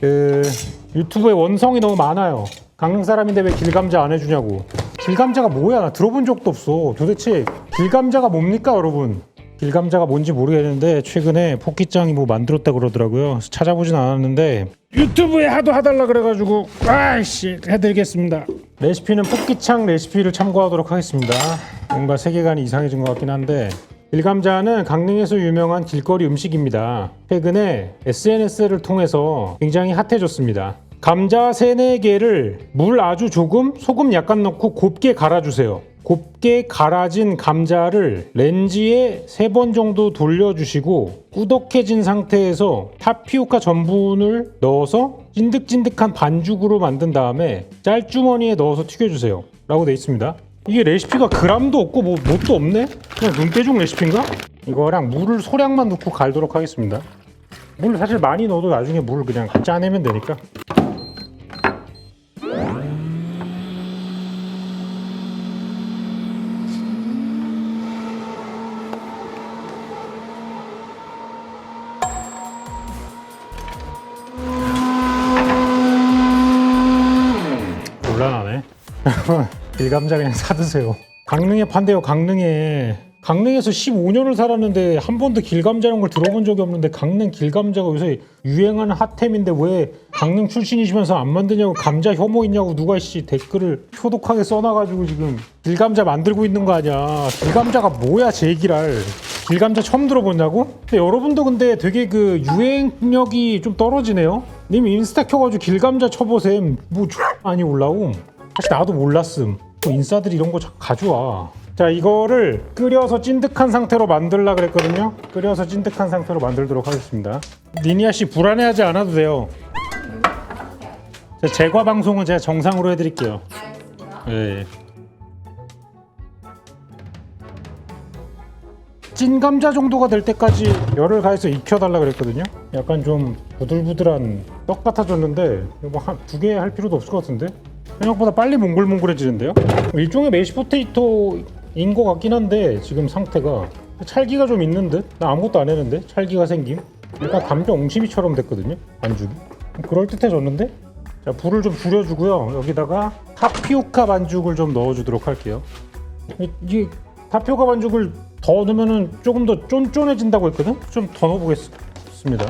그 유튜브에 원성이 너무 많아요. 강릉 사람인데 왜 길감자 안 해주냐고. 길감자가 뭐야? 나 들어본 적도 없어. 도대체 길감자가 뭡니까, 여러분? 길감자가 뭔지 모르겠는데 최근에 포키짱이 뭐 만들었다 그러더라고요. 찾아보진 않았는데 유튜브에 하도 하달라 그래가지고 아이씨 해드리겠습니다. 레시피는 포키짱 레시피를 참고하도록 하겠습니다. 뭔가 세계관이 이상해진 것 같긴 한데 길감자는 강릉에서 유명한 길거리 음식입니다. 최근에 SNS를 통해서 굉장히 핫해졌습니다. 감자 3, 4개를 물 아주 조금, 소금 약간 넣고 곱게 갈아주세요. 곱게 갈아진 감자를 렌지에 3번 정도 돌려주시고 꾸덕해진 상태에서 타피오카 전분을 넣어서 찐득찐득한 반죽으로 만든 다음에 짤주머니에 넣어서 튀겨주세요. 라고 돼 있습니다. 이게 레시피가 그람도 없고 뭐 뭣도 없네? 그냥 눈대중 레시피인가? 이거랑 물을 소량만 넣고 갈도록 하겠습니다. 물 사실 많이 넣어도 나중에 물 그냥 짜내면 되니까. 곤란하네. 일감자 그냥 사드세요. 강릉에 판대요. 강릉에. 강릉에서 15년을 살았는데 한 번도 길감자라는 걸 들어본 적이 없는데 강릉 길감자가 요새 유행하는 핫템인데 왜 강릉 출신이시면서 안 만드냐고 감자 혐오 있냐고 누가 씨 댓글을 효독하게 써놔가지고 지금 길감자 만들고 있는 거 아니야 길감자가 뭐야 제기랄 길감자 처음 들어보냐고? 근데 여러분도 근데 되게 그 유행력이 좀 떨어지네요 님 인스타 켜가지고 길감자 쳐보셈 뭐 많이 올라옴 사실 나도 몰랐음 또 인싸들이 이런 거 가져와. 자 이거를 끓여서 찐득한 상태로 만들라 그랬거든요. 끓여서 찐득한 상태로 만들도록 하겠습니다. 니니아 씨 불안해하지 않아도 돼요. 자, 제과 방송은 제가 정상으로 해드릴게요. 예. 찐 감자 정도가 될 때까지 열을 가해서 익혀달라 그랬거든요. 약간 좀 부들부들한 떡 같아졌는데 뭐 한 두 개 할 필요도 없을 것 같은데 생각보다 빨리 몽글몽글해지는데요 일종의 메시포테이토인 것 같긴 한데 지금 상태가 찰기가 좀 있는 듯? 나 아무것도 안 했는데 찰기가 생김 약간 감자 옹심이처럼 됐거든요 반죽이 그럴듯해졌는데 자 불을 좀 줄여주고요 여기다가 타피오카 반죽을 좀 넣어주도록 할게요 이- 이게 타피오카 반죽을 더 넣으면은 조금 더 쫀쫀해진다고 했거든? 좀 더 넣어보겠습니다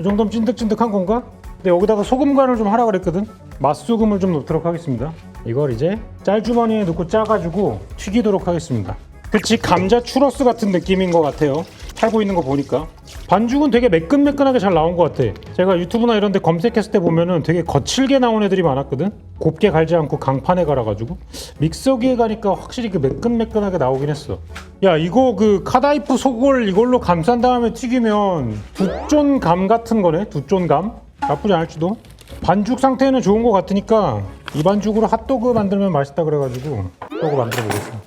이 정도면 찐득찐득한 건가? 근데 여기다가 소금 간을 좀 하라 그랬거든? 맛소금을 좀 넣도록 하겠습니다. 이걸 이제 짤주머니에 넣고 짜가지고 튀기도록 하겠습니다. 그치 감자 추러스 같은 느낌인 것 같아요. 팔고 있는 거 보니까. 반죽은 되게 매끈매끈하게 잘 나온 것 같아. 제가 유튜브나 이런 데 검색했을 때 보면은 되게 거칠게 나온 애들이 많았거든. 곱게 갈지 않고 강판에 갈아가지고. 믹서기에 가니까 확실히 그 매끈매끈하게 나오긴 했어. 야 이거 그 카다이프 속을 이걸로 감싼 다음에 튀기면 두쫀감 같은 거네? 두쫀감? 나쁘지 않을지도 반죽 상태는 좋은 것 같으니까 이 반죽으로 핫도그 만들면 맛있다 그래가지고 핫도그 만들어 보겠습니다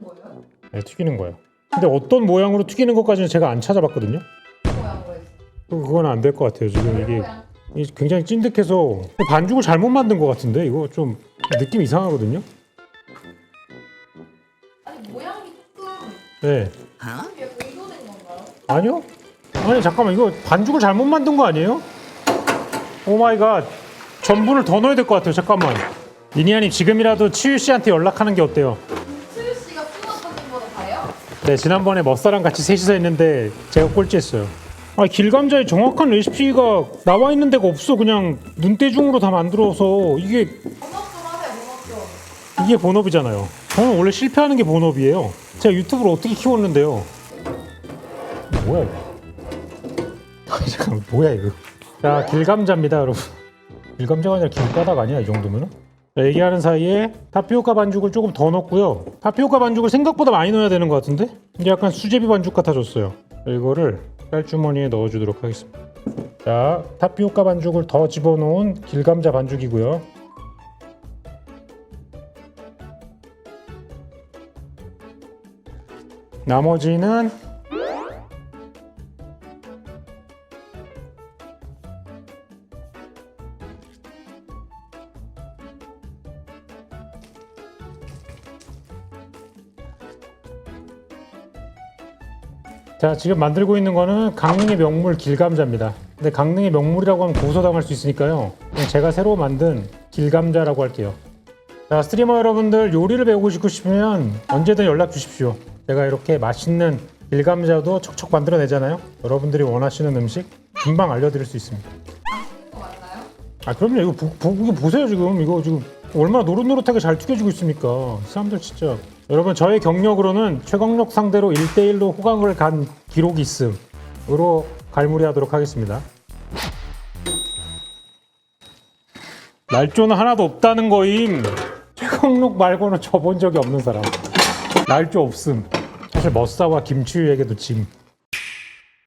뭐예요? 네, 튀기는 거예요 근데 어떤 모양으로 튀기는 것까지는 제가 안 찾아봤거든요. 그건 안 될 것 같아요 지금 이게 모양. 이게 굉장히 찐득해서 반죽을 잘못 만든 것 같은데 이거 좀 느낌 이상하거든요 아니 모양이 조금 네 의도된 건가요? 아니요 아니 잠깐만 이거 반죽을 잘못 만든 거 아니에요? 오 마이 갓 전분을 더 넣어야 될 것 같아요. 잠깐만. 니니아님 지금이라도 치유 씨한테 연락하는 게 어때요? 수유 씨가 수납 사진보다 봐요? 네 지난번에 머싸랑 같이 셋이서 했는데 제가 꼴찌했어요. 아 길감자의 정확한 레시피가 나와 있는 데가 없어. 그냥 눈대중으로 다 만들어서 이게 본업 좀 하세요. 본업 좀. 이게 본업이잖아요. 저는 원래 실패하는 게 본업이에요. 제가 유튜브를 어떻게 키웠는데요? 뭐야 이거? 아니, 잠깐 뭐야 이거 자 길감자입니다 여러분. 길감자가 아니라 길바닥 아니야 이 정도면은? 자, 얘기하는 사이에 타피오카 반죽을 조금 더 넣고요. 타피오카 반죽을 생각보다 많이 넣어야 되는 것 같은데? 이게 약간 수제비 반죽 같아졌어요. 자, 이거를 쌀주머니에 넣어주도록 하겠습니다. 자 타피오카 반죽을 더 집어넣은 길감자 반죽이고요. 나머지는 자 지금 만들고 있는 거는 강릉의 명물 길감자입니다 근데 강릉의 명물이라고 하면 고소당할 수 있으니까요. 제가 새로 만든 길감자라고 할게요. 자, 스트리머 여러분들 요리를 배우고 싶으면 언제든 연락 주십시오. 제가 이렇게 맛있는 길감자도 척척 만들어내잖아요. 여러분들이 원하시는 음식 금방 알려드릴 수 있습니다. 아 그럼요 이거 보, 보, 보세요 지금 이거 지금 얼마나 노릇노릇하게 잘 튀겨지고 있습니까 이 사람들 진짜 여러분 저의 경력으로는 최강력 상대로 1대1로 호강을 간 기록이 있음으로 갈무리하도록 하겠습니다. 날조는 하나도 없다는 거임. 최강력 말고는 져본 적이 없는 사람. 날조 없음. 사실 머싸와 김치유에게도 짐.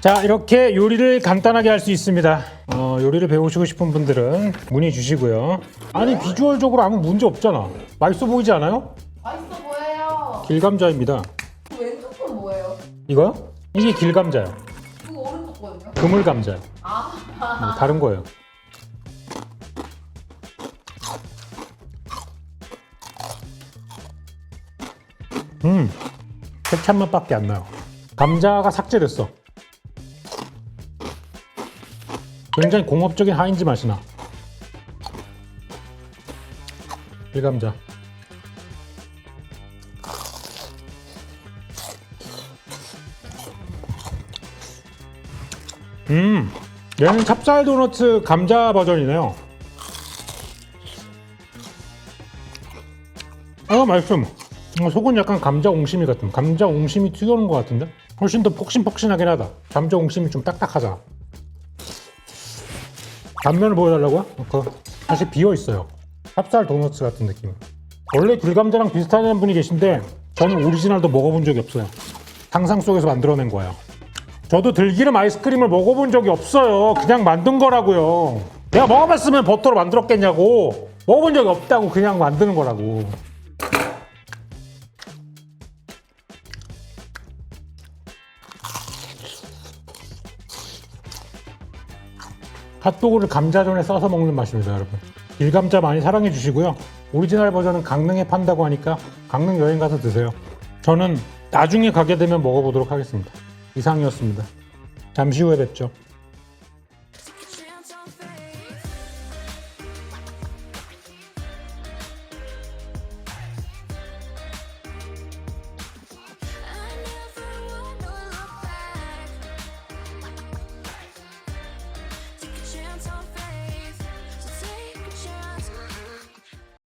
자 이렇게 요리를 간단하게 할 수 있습니다. 어, 요리를 배우시고 싶은 분들은 문의 주시고요. 아니 비주얼적으로 아무 문제 없잖아. 맛있어 보이지 않아요? 길감자입니다. 그 왼쪽 건 뭐예요? 이거요? 이게 길감자요. 그거 오른쪽 거든요. 그물감자요 아, 음, 다른 거예요. 음 케찹 맛밖에 안 나요. 감자가 삭제됐어. 굉장히 공업적인 하인즈 맛이 나. 길감자 음 얘는 찹쌀 도너츠 감자 버전이네요. 아 맛있음. 어, 속은 약간 감자 옹심이 같은 감자 옹심이 튀겨놓은 것 같은데? 훨씬 더 폭신폭신하긴 하다. 감자 옹심이 좀 딱딱하잖아 단면을 보여달라고요? 어, 그 사실 비어 있어요. 찹쌀 도너츠 같은 느낌. 원래 귤감자랑 비슷한 분이 계신데 저는 오리지널도 먹어본 적이 없어요. 상상 속에서 만들어낸 거예요 저도 들기름 아이스크림을 먹어본 적이 없어요 그냥 만든 거라고요 내가 먹어봤으면 버터로 만들었겠냐고 먹어본 적이 없다고 그냥 만드는 거라고 핫도그를 감자전에 써서 먹는 맛입니다, 여러분. 일감자 많이 사랑해 주시고요. 오리지널 버전은 강릉에 판다고 하니까 강릉 여행 가서 드세요. 저는 나중에 가게 되면 먹어보도록 하겠습니다. 이상이었습니다. 잠시 후에 뵙죠.